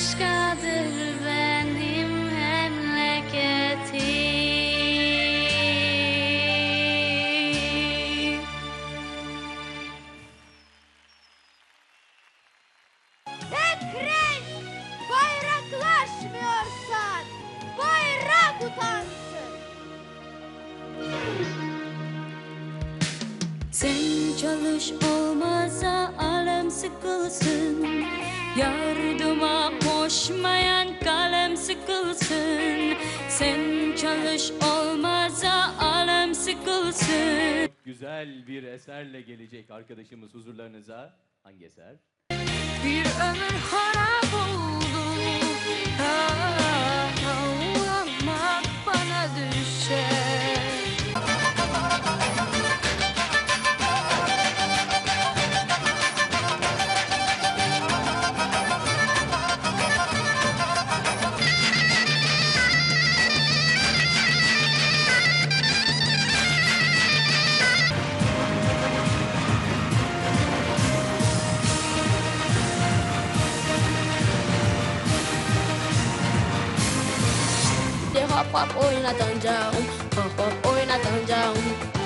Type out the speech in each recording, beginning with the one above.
başkadır benim memleketim. Ekrem bayraklaşmıyorsan bayrak utansın. Sen çalış olmazsa alem sıkılsın Yardıma koşmayan kalem sıkılsın Sen çalış olmazsa alem sıkılsın Güzel bir eserle gelecek arkadaşımız huzurlarınıza. Hangi eser? Bir ömür harap oldu hop, hop, oi na dungeon. Hop, hop, oi na dungeon.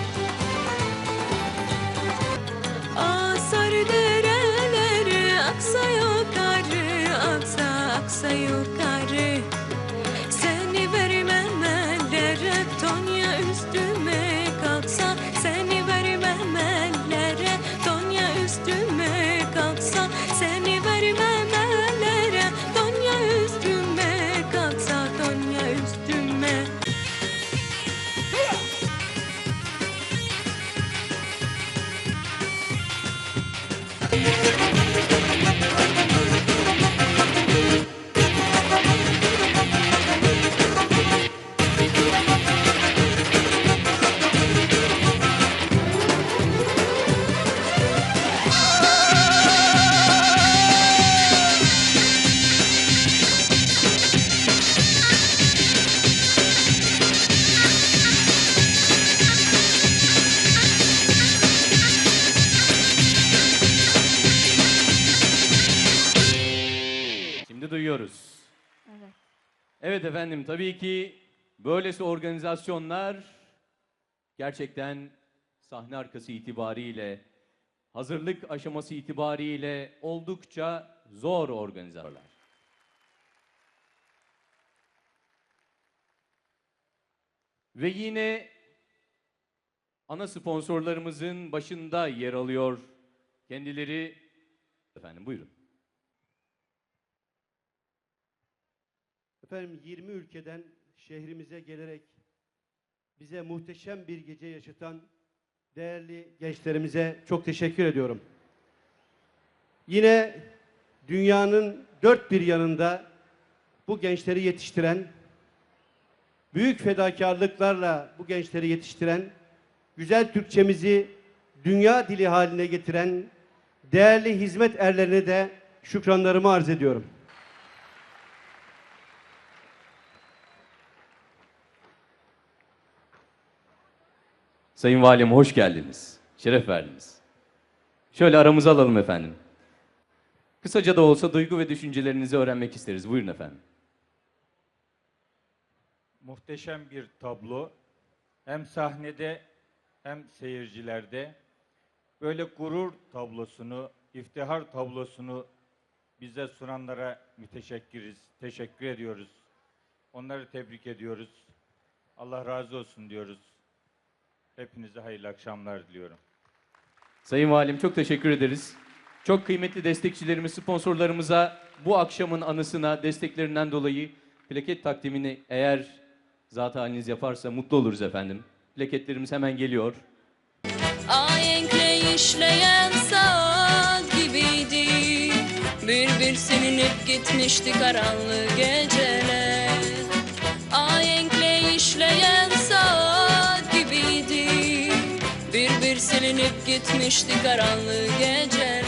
Şimdi duyuyoruz. Evet. Evet efendim tabii ki böylesi organizasyonlar gerçekten sahne arkası itibariyle hazırlık aşaması itibariyle oldukça zor organizasyonlar. Ve yine ana sponsorlarımızın başında yer alıyor kendileri. Efendim buyurun. Efendim 20 ülkeden şehrimize gelerek bize muhteşem bir gece yaşatan değerli gençlerimize çok teşekkür ediyorum. Yine dünyanın dört bir yanında bu gençleri yetiştiren, büyük fedakarlıklarla bu gençleri yetiştiren, güzel Türkçemizi dünya dili haline getiren değerli hizmet erlerine de şükranlarımı arz ediyorum. Sayın Valim hoş geldiniz. Şeref verdiniz. Şöyle aramıza alalım efendim. Kısaca da olsa duygu ve düşüncelerinizi öğrenmek isteriz. Buyurun efendim. Muhteşem bir tablo. Hem sahnede hem seyircilerde. Böyle gurur tablosunu, iftihar tablosunu bize sunanlara müteşekkiriz, teşekkür ediyoruz. Onları tebrik ediyoruz. Allah razı olsun diyoruz. Hepinize hayırlı akşamlar diliyorum. Sayın Valim çok teşekkür ederiz. Çok kıymetli destekçilerimiz, sponsorlarımıza bu akşamın anısına desteklerinden dolayı plaket takdimini eğer zat haliniz yaparsa mutlu oluruz efendim. Plaketlerimiz hemen geliyor. Ayenkle işleyen saat gibiydi Bir bir silinip gitmişti karanlık gitmişti karanlık geceler